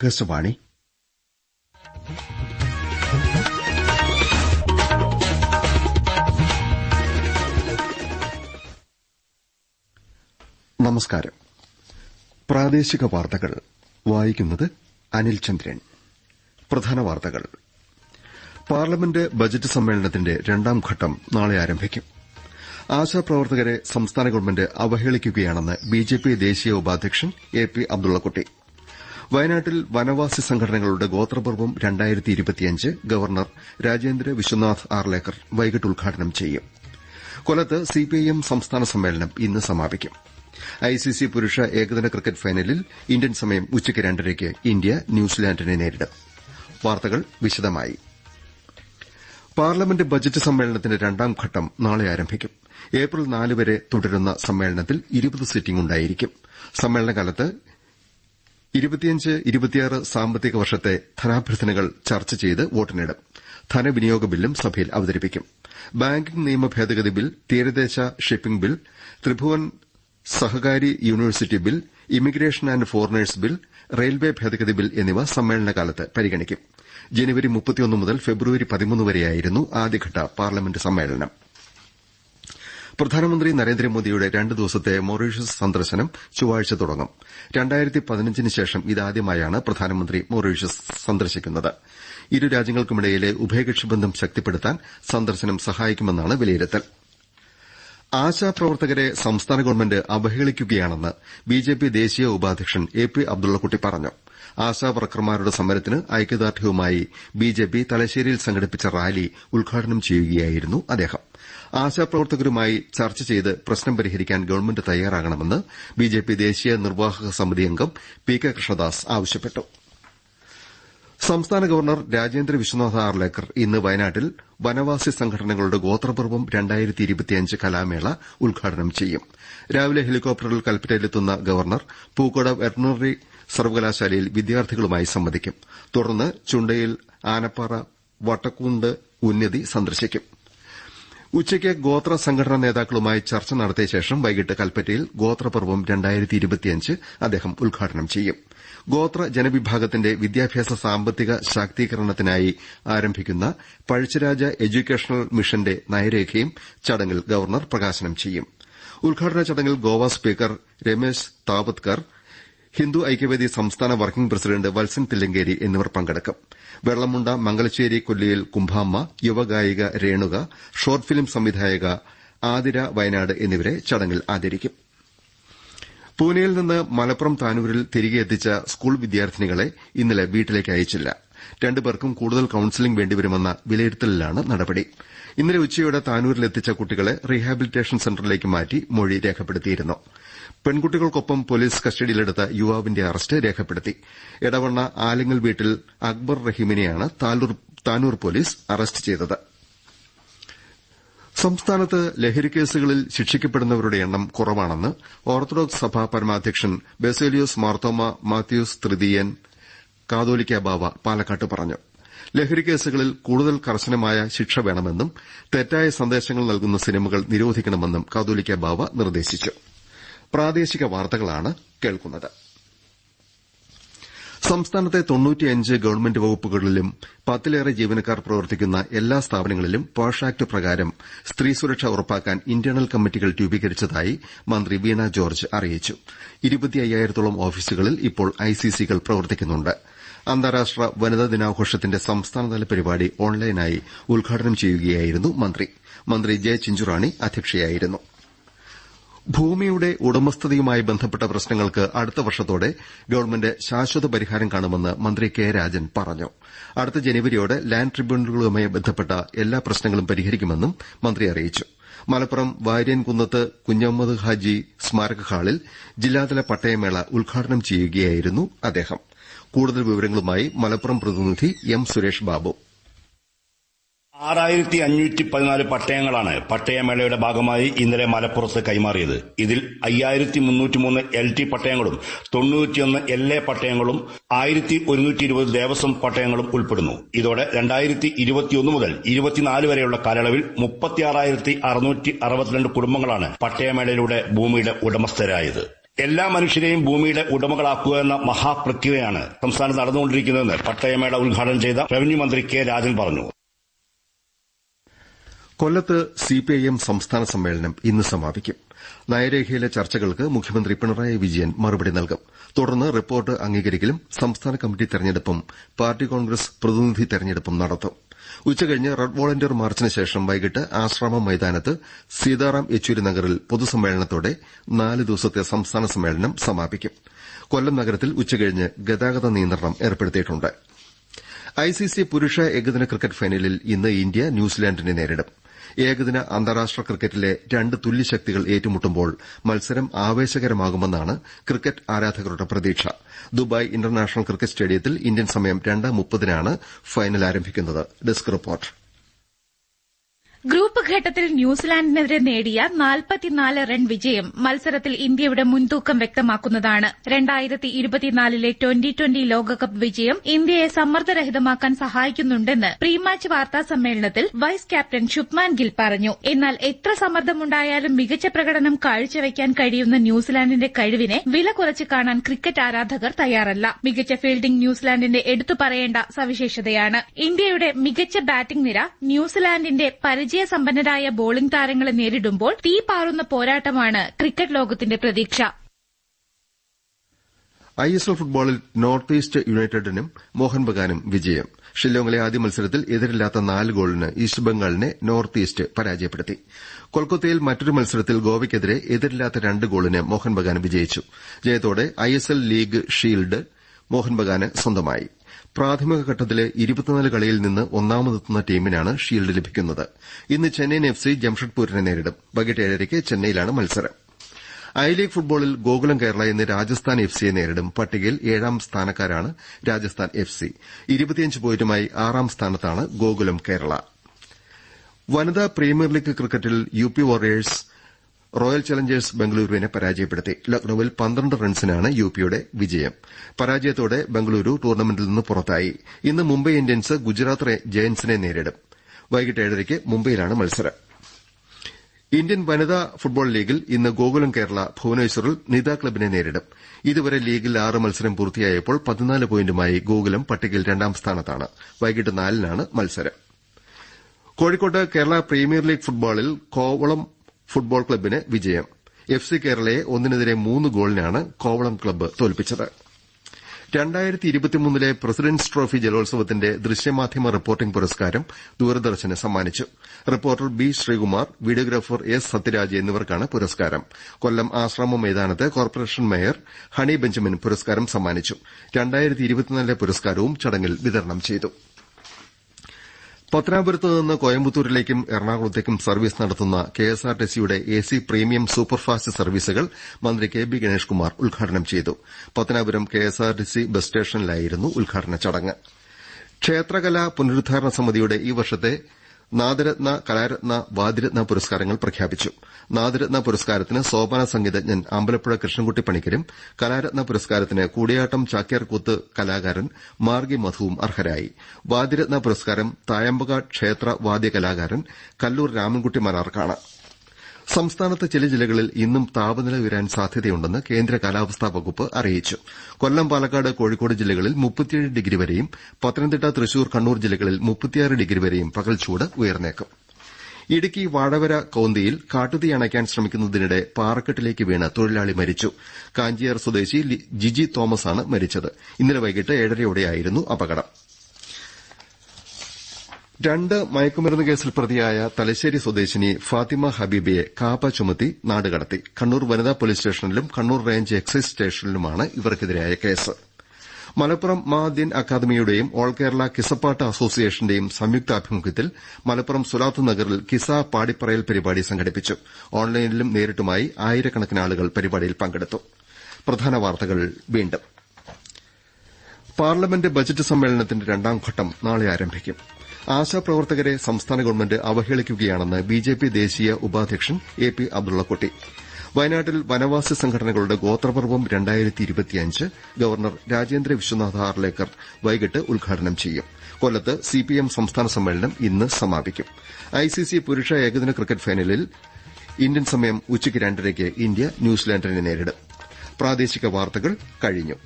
ആകാശവാണി നമസ്കാരം. പ്രാദേശിക വാർത്തകൾ. വായിക്കുന്നത് അനിൽ ചന്ദ്രൻ. പ്രധാന വാർത്തകൾ. പാർലമെന്റ് ബജറ്റ് സമ്മേളനത്തിന്റെ രണ്ടാം ഘട്ടം നാളെ ആരംഭിക്കും. ആശാപ്രവർത്തകരെ സംസ്ഥാന ഗവൺമെന്റ് അവഹേളിക്കുകയാണെന്ന് ബിജെപി ദേശീയ ഉപാധ്യക്ഷൻ എ പി അബ്ദുള്ളക്കുട്ടി. വയനാട്ടിൽ വനവാസി സംഘടനകളുടെ ഗോത്രപർവം ഗവർണർ രാജേന്ദ്ര വിശ്വനാഥ് ആർലേക്കർ വൈകിട്ട് ഉദ്ഘാടനം ചെയ്യും. കൊല്ലത്ത് സിപിഐഎം സംസ്ഥാന സമ്മേളനം ഇന്ന് സമാപിക്കും. ഐസിസി പുരുഷ ഏകദിന ക്രിക്കറ്റ് ഫൈനലിൽ ഇന്ത്യൻ സമയം ഉച്ചയ്ക്ക് രണ്ടരയ്ക്ക് ഇന്ത്യ ന്യൂസിലാന്റിനെ നേരിടും. വാർത്തകൾ വിശദമായി. പാർലമെന്റ് ബജറ്റ് സമ്മേളനത്തിന്റെ രണ്ടാം ഘട്ടം നാളെ ആരംഭിക്കും. ഏപ്രിൽ നാല് വരെ തുടരുന്ന സമ്മേളനത്തിൽ ഇരുപത് സിറ്റിംഗ് ഉണ്ടായിരിക്കും. സമ്മേളനകാലത്ത് സാമ്പത്തിക വർഷത്തെ ധനാഭ്യർത്ഥനകൾ ചർച്ച ചെയ്ത് വോട്ടിനിടും ധനവിനിയോഗ ബില്ലും സഭയിൽ അവതരിപ്പിക്കും. ബാങ്കിംഗ് നിയമ ഭേദഗതി ബിൽ തീരദേശ shipping bill Tribhuvan Sahkari university bill immigration and foreigners bill railway ഭേദഗതി ബിൽ എന്നിവ സമ്മേളനകാലത്ത് പരിഗണിക്കും. ജനുവരി മുതൽ ഫെബ്രുവരി പതിമൂന്ന് വരെയായിരുന്നു ആദ്യഘട്ട പാർലമെന്റ് സമ്മേളനം. പ്രധാനമന്ത്രി നരേന്ദ്രമോദിയുടെ രണ്ട് ദിവസത്തെ മൊറീഷ്യസ് സന്ദർശനം ചൊവ്വാഴ്ച തുടങ്ങും. ശേഷം ഇതാദ്യമായാണ് പ്രധാനമന്ത്രി മൊറീഷ്യസ് സന്ദർശിക്കുന്നത്. ഇരു രാജ്യങ്ങൾക്കുമിടയിലെ ഉഭയകക്ഷി ബന്ധം ശക്തിപ്പെടുത്താൻ സന്ദർശനം സഹായിക്കുമെന്നാണ് വിലയിരുത്തൽ. ആശാപ്രവർത്തകരെ സംസ്ഥാന ഗവൺമെന്റ് അവഹേളിക്കുകയാണെന്ന് ബിജെപി ദേശീയ ഉപാധ്യക്ഷൻ എ പി അബ്ദുള്ളക്കുട്ടി പറഞ്ഞു. ആശാവർക്കർമാരുടെ സമരത്തിന് ഐക്യദാർഢ്യവുമായി ബിജെപി തലശ്ശേരിയിൽ സംഘടിപ്പിച്ച റാലി ഉദ്ഘാടനം ചെയ്യുകയായിരുന്നു അദ്ദേഹം. ആശാപ്രവർത്തകരുമായി ചർച്ച ചെയ്ത് പ്രശ്നം പരിഹരിക്കാൻ ഗവൺമെന്റ് തയ്യാറാകണമെന്ന് ബിജെപി ദേശീയ നിർവാഹക സമിതി അംഗം പി കെ കൃഷ്ണദാസ് ആവശ്യപ്പെട്ടു. സംസ്ഥാന ഗവർണർ രാജേന്ദ്ര വിശ്വനാഥ് ആർലേക്കർ ഇന്ന് വയനാട്ടിൽ വനവാസി സംഘടനകളുടെ ഗോത്രപർവം കലാമേള ഉദ്ഘാടനം ചെയ്യും. രാവിലെ ഹെലികോപ്റ്ററിൽ കൽപ്പറ്റയിലെത്തുന്ന ഗവർണർ പൂക്കോട് വെറ്ററിനറി സർവകലാശാലയിൽ വിദ്യാർത്ഥികളുമായി സംവദിക്കും. തുടർന്ന് ചുണ്ടയിൽ ആനപ്പാറ വട്ടക്കുണ്ട് ഉന്നതി സന്ദർശിക്കും. ഉച്ചയ്ക്ക് ഗോത്ര സംഘടനാ നേതാക്കളുമായി ചർച്ച നടത്തിയ ശേഷം വൈകിട്ട് കൽപ്പറ്റയിൽ ഗോത്രപർവം അദ്ദേഹം ഉദ്ഘാടനം ചെയ്യും. ഗോത്ര ജനവിഭാഗത്തിന്റെ വിദ്യാഭ്യാസ സാമ്പത്തിക ശാക്തീകരണത്തിനായി ആരംഭിക്കുന്ന പഴശ്ശിരാജ എഡ്യൂക്കേഷണൽ മിഷന്റെ നയരേഖയും ചടങ്ങിൽ ഗവർണർ പ്രകാശനം ചെയ്യും. ഉദ്ഘാടന ചടങ്ങിൽ ഗോവ സ്പീക്കർ രമേശ് താവത്കർ ഹിന്ദു ഐക്യവേദി സംസ്ഥാന വർക്കിംഗ് പ്രസിഡന്റ് വത്സൻ തില്ലങ്കേരി എന്നിവർ പങ്കെടുക്കും. വെള്ളമുണ്ട മംഗലശ്ശേരി കൊല്ലിയിൽ കുംഭാമ്മ യുവഗായിക രേണുക ഷോർട്ട് ഫിലിം സംവിധായക ആതിര വയനാട് എന്നിവരെ ചടങ്ങിൽ ആദരിക്കും. പൂനെയിൽ നിന്ന് മലപ്പുറം താനൂരിൽ തിരികെ എത്തിച്ച സ്കൂൾ വിദ്യാർത്ഥിനികളെ ഇന്നലെ വീട്ടിലേക്ക് അയച്ചില്ല. രണ്ടുപേർക്കും കൂടുതൽ കൌൺസിലിംഗ് വേണ്ടിവരുമെന്ന വിലയിരുത്തലിലാണ് നടപടി. ഇന്നലെ ഉച്ചയോടെ താനൂരിലെത്തിച്ച കുട്ടികളെ റീഹാബിലിറ്റേഷൻ സെന്ററിലേക്ക് മാറ്റി മൊഴി രേഖപ്പെടുത്തിയിരുന്നു. പെൺകുട്ടികൾക്കൊപ്പം പോലീസ് കസ്റ്റഡിയിലെടുത്ത യുവാവിന്റെ അറസ്റ്റ് രേഖപ്പെടുത്തി. ഇടവണ്ണ ആലിങ്ങൽ വീട്ടിൽ അക്ബർ റഹീമിനെയാണ് താനൂർ പോലീസ് അറസ്റ്റ് ചെയ്തത്. സംസ്ഥാനത്ത് ലഹരിക്കേസുകളിൽ ശിക്ഷിക്കപ്പെടുന്നവരുടെ എണ്ണം കുറവാണെന്ന് ഓർത്തഡോക്സ് സഭാ പരമാധ്യക്ഷൻ ബെസേലിയോസ് മാർത്തോമ മാത്യൂസ് തൃതീയൻ കാതോലിക്ക ബാവ പാലക്കാട്ട് പറഞ്ഞു. ലഹരിക്കേസുകളിൽ കൂടുതൽ കർശനമായ ശിക്ഷ വേണമെന്നും തെറ്റായ സന്ദേശങ്ങൾ നൽകുന്ന സിനിമകൾ നിരോധിക്കണമെന്നും കാതോലിക്ക ബാവ നിർദ്ദേശിച്ചു. സംസ്ഥാനത്തെ തൊണ്ണൂറ്റിയഞ്ച് ഗവൺമെന്റ് വകുപ്പുകളിലും പത്തിലേറെ ജീവനക്കാർ പ്രവർത്തിക്കുന്ന എല്ലാ സ്ഥാപനങ്ങളിലും പോഷാക്ട് പ്രകാരം സ്ത്രീ സുരക്ഷ ഉറപ്പാക്കാൻ ഇന്റേണൽ കമ്മിറ്റികൾ രൂപീകരിച്ചതായി മന്ത്രി വീണ ജോർജ് അറിയിച്ചു. ഇരുപത്തിയ്യായിരത്തോളം ഓഫീസുകളിൽ ഇപ്പോൾ ഐസിസികൾ പ്രവർത്തിക്കുന്നുണ്ട്. അന്താരാഷ്ട്ര വനിതാ ദിനാഘോഷത്തിന്റെ സംസ്ഥാനതല പരിപാടി ഓൺലൈനായി ഉദ്ഘാടനം ചെയ്യുകയായിരുന്നു മന്ത്രി. മന്ത്രി ജെ ചിഞ്ചുറാണി അധ്യക്ഷയായിരുന്നു. ഭൂമിയുടെ ഉടമസ്ഥതയുമായി ബന്ധപ്പെട്ട പ്രശ്നങ്ങൾക്ക് അടുത്ത വർഷത്തോടെ ഗവൺമെന്റ് ശാശ്വത പരിഹാരം കാണുമെന്ന് മന്ത്രി കെ രാജൻ പറഞ്ഞു. അടുത്ത ജനുവരിയോടെ ലാൻഡ് ട്രിബ്യൂണലുകളുമായി ബന്ധപ്പെട്ട എല്ലാ പ്രശ്നങ്ങളും പരിഹരിക്കുമെന്നും മന്ത്രി അറിയിച്ചു. മലപ്പുറം വാര്യൻകുന്നത്ത് കുഞ്ഞമ്മദ് ഹാജി സ്മാരക ഹാളിൽ ജില്ലാതല പട്ടയമേള ഉദ്ഘാടനം ചെയ്യുകയായിരുന്നു അദ്ദേഹം. കൂടുതൽ വിവരങ്ങളുമായി മലപ്പുറം പ്രതിനിധി എം സുരേഷ് ബാബു. ആറായിരത്തി അഞ്ഞൂറ്റി പതിനാല് പട്ടയങ്ങളാണ് പട്ടയമേളയുടെ ഭാഗമായി ഇന്നലെ മലപ്പുറത്ത് കൈമാറിയത്. ഇതിൽ അയ്യായിരത്തി മുന്നൂറ്റി മൂന്ന് എൽ ടി പട്ടയങ്ങളും തൊണ്ണൂറ്റിയൊന്ന് എൽ എ പട്ടയങ്ങളും ആയിരത്തി ഒരുന്നൂറ്റി ഇരുപത് ദേവസ്വം പട്ടയങ്ങളും ഉൾപ്പെടുന്നു. ഇതോടെ രണ്ടായിരത്തി ഇരുപത്തിയൊന്ന് മുതൽ ഇരുപത്തിനാല് വരെയുള്ള കാലയളവിൽ മുപ്പത്തിയാറായിരത്തി അറുന്നൂറ്റി അറുപത്തിരണ്ട് കുടുംബങ്ങളാണ് പട്ടയമേളയിലൂടെ ഭൂമിയുടെ ഉടമസ്ഥരായത്. എല്ലാ മനുഷ്യരെയും ഭൂമിയുടെ ഉടമകളാക്കുക എന്ന മഹാപ്രക്രിയയാണ് സംസ്ഥാനത്ത് നടന്നുകൊണ്ടിരിക്കുന്നതെന്ന് പട്ടയമേള ഉദ്ഘാടനം ചെയ്ത റവന്യൂ മന്ത്രി കെ രാജൻ പറഞ്ഞു. കൊല്ലത്ത് സിപിഐഎം സംസ്ഥാന സമ്മേളനം ഇന്ന് സമാപിക്കും. നയരേഖയിലെ ചർച്ചകൾക്ക് മുഖ്യമന്ത്രി പിണറായി വിജയൻ മറുപടി നൽകും. തുടർന്ന് റിപ്പോർട്ട് അംഗീകരിക്കലും സംസ്ഥാന കമ്മിറ്റി തെരഞ്ഞെടുപ്പും പാർട്ടി കോൺഗ്രസ് പ്രതിനിധി തെരഞ്ഞെടുപ്പും നടത്തും. ഉച്ചകഴിഞ്ഞ് റെഡ് വോളണ്ടിയർ മാർച്ചിന് ശേഷം വൈകിട്ട് ആശ്രാമം മൈതാനത്ത് സീതാറാം യെച്ചൂരി നഗറിൽ പൊതുസമ്മേളനത്തോടെ നാല് ദിവസത്തെ സംസ്ഥാന സമ്മേളനം സമാപിക്കും. കൊല്ലം നഗരത്തിൽ ഉച്ചകഴിഞ്ഞ് ഗതാഗത നിയന്ത്രണം ഏർപ്പെടുത്തിയിട്ടുണ്ട്. ഐസിസി പുരുഷ ഏകദിന ക്രിക്കറ്റ് ഫൈനലിൽ ഇന്ന് ഇന്ത്യ ന്യൂസിലാൻഡിനെ നേരിടും. ഏകദിന അന്താരാഷ്ട്ര ക്രിക്കറ്റിലെ രണ്ട് തുല്യശക്തികൾ ഏറ്റുമുട്ടുമ്പോൾ മത്സരം ആവേശകരമാകുമെന്നാണ് ക്രിക്കറ്റ് ആരാധകരുടെ പ്രതീക്ഷ. ദുബായ് ഇന്റർനാഷണൽ ക്രിക്കറ്റ് സ്റ്റേഡിയത്തിൽ ഇന്ത്യൻ സമയം രണ്ട് മുപ്പതിനാണ് ഫൈനൽ ആരംഭിക്കുന്നത്. Desk report. ഘട്ടത്തിൽ ന്യൂസിലാൻഡിനെതിരെ നേടിയ നാൽപ്പത്തിനാല് റൺ വിജയം മത്സരത്തിൽ ഇന്ത്യയുടെ മുൻതൂക്കം വ്യക്തമാക്കുന്നതാണ്. രണ്ടായിരത്തി ഇരുപത്തിനാലിലെ ട്വന്റി ട്വന്റി ലോകകപ്പ് വിജയം ഇന്ത്യയെ സമ്മർദ്ദരഹിതമാക്കാൻ സഹായിക്കുന്നുണ്ടെന്ന് പ്രീ മാച്ച് വാർത്താ സമ്മേളനത്തിൽ വൈസ് ക്യാപ്റ്റൻ ശുഭ്മാൻ ഗിൽ പറഞ്ഞു. എന്നാൽ എത്ര സമ്മർദ്ദമുണ്ടായാലും മികച്ച പ്രകടനം കാഴ്ചവെക്കാൻ കഴിയുന്ന ന്യൂസിലാൻഡിന്റെ കഴിവിനെ വില കുറച്ച് കാണാൻ ക്രിക്കറ്റ് ആരാധകർ തയ്യാറല്ല. മികച്ച ഫീൽഡിംഗ് ന്യൂസിലാൻഡിന്റെ എടുത്തു പറയേണ്ട സവിശേഷതയാണ്. ഇന്ത്യയുടെ മികച്ച ബാറ്റിംഗ് നിര ന്യൂസിലാൻഡിന്റെ പരിചയസമ്പന്നരായ ബോളിംഗ് താരങ്ങളെ നേരിടുമ്പോൾ തീ പാറുന്ന പോരാട്ടമാണ് ക്രിക്കറ്റ് ലോകത്തിന്റെ പ്രതീക്ഷ. ഐഎസ്എൽ ഫുട്ബോളിൽ നോർത്ത് ഈസ്റ്റ് യുണൈറ്റഡിനും മോഹൻ ബഗാനും വിജയം. ഷില്ലോങ്ങിലെ ആദ്യ മത്സരത്തിൽ എതിരില്ലാത്ത നാല് ഗോളിന് ഈസ്റ്റ് ബംഗാളിനെ നോർത്ത് ഈസ്റ്റ് പരാജയപ്പെടുത്തി. കൊൽക്കത്തയിൽ മറ്റൊരു മത്സരത്തിൽ ഗോവയ്ക്കെതിരെ എതിരില്ലാത്ത രണ്ട് ഗോളിന് മോഹൻ ബഗാൻ വിജയിച്ചു. ജയത്തോടെ I S L league shield Mohun ബഗാന് സ്വന്തമായി. പ്രാഥമിക ഘട്ടത്തിലെ ഇരുപത്തിനാല് കളിയിൽ നിന്ന് ഒന്നാമതെത്തുന്ന ടീമിനാണ് ഷീൽഡ് ലഭിക്കുന്നത്. ഇന്ന് ചെന്നൈയിൻ എഫ് സി ജംഷഡ്പൂരിനെ നേരിടും. വൈകിട്ട് ഏഴരയ്ക്ക് ചെന്നൈയിലാണ് മത്സരം. ഐ ലീഗ് ഫുട്ബോളിൽ ഗോകുലം കേരള ഇന്ന് രാജസ്ഥാൻ എഫ് സിയെ നേരിടും. പട്ടികയിൽ ഏഴാം സ്ഥാനക്കാരാണ് രാജസ്ഥാൻ എഫ് സി. ഇരുപത്തിയഞ്ച് പോയിന്റുമായി ആറാം സ്ഥാനത്താണ് ഗോകുലം കേരള. വനിതാ പ്രീമിയർ ലീഗ് ക്രിക്കറ്റിൽ U P warriors royal challengers ബംഗളൂരുവിനെ പരാജയപ്പെടുത്തി. ലക്നൌവിൽ പന്ത്രണ്ട് റൺസിനാണ് യു പിയുടെ വിജയം. പരാജയത്തോടെ ബംഗളൂരു ടൂർണമെന്റിൽ നിന്ന് പുറത്തായി. ഇന്ന് മുംബൈ ഇന്ത്യൻസ് ഗുജറാത്ത് ജയന്റ്സിനെ നേരിടും. വൈകിട്ട് ഏഴരയ്ക്ക് മുംബൈയിലാണ് മത്സരം. ഇന്ത്യൻ വനിതാ ഫുട്ബോൾ ലീഗിൽ ഇന്ന് ഗോകുലം കേരള ഭുവനേശ്വറിൽ നിത ക്ലബിനെ നേരിടും. ഇതുവരെ ലീഗിൽ ആറ് മത്സരം പൂർത്തിയായപ്പോൾ പതിനാല് പോയിന്റുമായി ഗോകുലം പട്ടികയിൽ രണ്ടാം സ്ഥാനത്താണ്. വൈകിട്ട് നാലിനാണ് മത്സരം. കോഴിക്കോട്ട് കേരള പ്രീമിയർ ലീഗ് ഫുട്ബോളിൽ കോവളം ഫുട്ബോൾ ക്ലബിന് വിജയം. എഫ് സി കേരളയെ ഒന്നിനെതിരെ മൂന്ന് ഗോളിനാണ് കോവളം ക്ലബ്ബ് തോൽപ്പിച്ചത്. ലെ പ്രസിഡന്റ്സ് ട്രോഫി ജലോത്സവത്തിന്റെ ദൃശ്യമാധ്യമ റിപ്പോർട്ടിംഗ് പുരസ്കാരം ദൂരദർശന് സമ്മാനിച്ചു. Reporter B Sreekumar videographer S Sathyaraj എന്നിവർക്കാണ് പുരസ്കാരം. കൊല്ലം ആശ്രാമ മൈതാനത്ത് കോർപ്പറേഷൻ മേയർ ഹണി ബെഞ്ചമിൻ പുരസ്കാരം സമ്മാനിച്ചു. പുരസ്കാരവും ചടങ്ങിൽ വിതരണം ചെയ്തു. പത്തനാപുരത്ത് നിന്ന് കോയമ്പത്തൂരിലേക്കും എറണാകുളത്തേക്കും സർവീസ് നടത്തുന്ന കെഎസ്ആർടിസിയുടെ എസി പ്രീമിയം സൂപ്പർഫാസ്റ്റ് സർവീസുകൾ മന്ത്രി കെ ബി ഗണേഷ് കുമാർ ഉദ്ഘാടനം ചെയ്തു. പത്തനാപുരം കെഎസ്ആർടിസി ബസ് സ്റ്റേഷനിലായിരുന്നു ഉദ്ഘാടന ചടങ്ങ്. ക്ഷേത്രകലാ പുനരുദ്ധാരണ സമിതിയുടെ ഈ വർഷത്തെ നാദരത്ന കലാരത്ന വാദിരത്ന പുരസ്കാരങ്ങൾ പ്രഖ്യാപിച്ചു. നാദരത്ന പുരസ്കാരത്തിന് സോപാന സംഗീതജ്ഞൻ അമ്പലപ്പുഴ കൃഷ്ണൻകുട്ടി പണിക്കരും കലാരത്ന പുരസ്കാരത്തിന് കൂടിയാട്ടം ചാക്യാർകൂത്ത് കലാകാരൻ മാർഗി മധുവും അർഹരായി. വാദിരത്ന പുരസ്കാരം തായമ്പക ക്ഷേത്ര വാദ്യ കലാകാരൻ കല്ലൂർ രാമൻകുട്ടി മനാർക്കാണ് സംസ്ഥാനത്ത് ചില ജില്ലകളിൽ ഇന്നും താപനില ഉയരാൻ സാധ്യതയുണ്ടെന്ന് കേന്ദ്ര കാലാവസ്ഥാ വകുപ്പ് അറിയിച്ചു. കൊല്ലം പാലക്കാട് കോഴിക്കോട് ജില്ലകളിൽ ഡിഗ്രി വരെയും പത്തനംതിട്ട തൃശൂർ കണ്ണൂർ ജില്ലകളിൽ ഡിഗ്രി വരെയും പകൽ ചൂട് ഉയർന്നേക്കും. ഇടുക്കി വാഴവര കൌന്തിയിൽ കാട്ടുതീ അണയ്ക്കാൻ ശ്രമിക്കുന്നതിനിടെ പാറക്കെട്ടിലേക്ക് വീണ് തൊഴിലാളി മരിച്ചു. കാഞ്ചിയാർ സ്വദേശി ജിജി തോമസാണ് മരിച്ചത്. ഇന്നലെ വൈകിട്ട് ഏഴരയോടെയായിരുന്നു അപകടം. രണ്ട് മയക്കുമരുന്ന് കേസിൽ പ്രതിയായ തലശ്ശേരി സ്വദേശിനി ഫാത്തിമ ഹബീബിയെ കാപ്പ ചുമത്തി നാടുകടത്തി കണ്ണൂർ വനിതാ പോലീസ് സ്റ്റേഷനിലും കണ്ണൂർ റേഞ്ച് എക്സൈസ് സ്റ്റേഷനിലുമാണ് ഇവർക്കെതിരായ കേസ്. മലപ്പുറം മാദ്യൻ അക്കാദമിയുടെയും ഓൾ കേരള കിസപ്പാട്ട് അസോസിയേഷന്റെയും സംയുക്താഭിമുഖ്യത്തിൽ മലപ്പുറം സുലാത്ത് നഗറിൽ കിസ പാടിപ്പറയൽ പരിപാടി സംഘടിപ്പിച്ചു. ഓൺലൈനിലും നേരിട്ടുമായി ആയിരക്കണക്കിന് ആളുകൾ പരിപാടിയിൽ പങ്കെടുത്തു. പ്രധാന വാർത്തകൾ വീണ്ടും. പാർലമെന്റ് ബജറ്റ് സമ്മേളനത്തിന്റെ രണ്ടാംഘട്ടം നാളെ ആരംഭിക്കും. ആശാപ്രവർത്തകരെ സംസ്ഥാന ഗവൺമെന്റ് അവഹേളിക്കുകയാണെന്ന് ബിജെപി ദേശീയ ഉപാധ്യക്ഷൻ എ പി അബ്ദുള്ളക്കുട്ടി വയനാട്ടിൽ വനവാസി സംഘടനകളുടെ ഗോത്രപർവം ഗവർണർ രാജേന്ദ്ര വിശ്വനാഥ് ആർലേക്കർ വൈകിട്ട് ഉദ്ഘാടനം ചെയ്യും. കൊല്ലത്ത് സിപിഎം സംസ്ഥാന സമ്മേളനം ഇന്ന് സമാപിക്കും. ഐസിസി പുരുഷ ഏകദിന ക്രിക്കറ്റ് ഫൈനലിൽ ഇന്ത്യൻ സമയം ഉച്ചയ്ക്ക് രണ്ടരയ്ക്ക് ഇന്ത്യ ന്യൂസിലാന്റിനെ നേരിടും.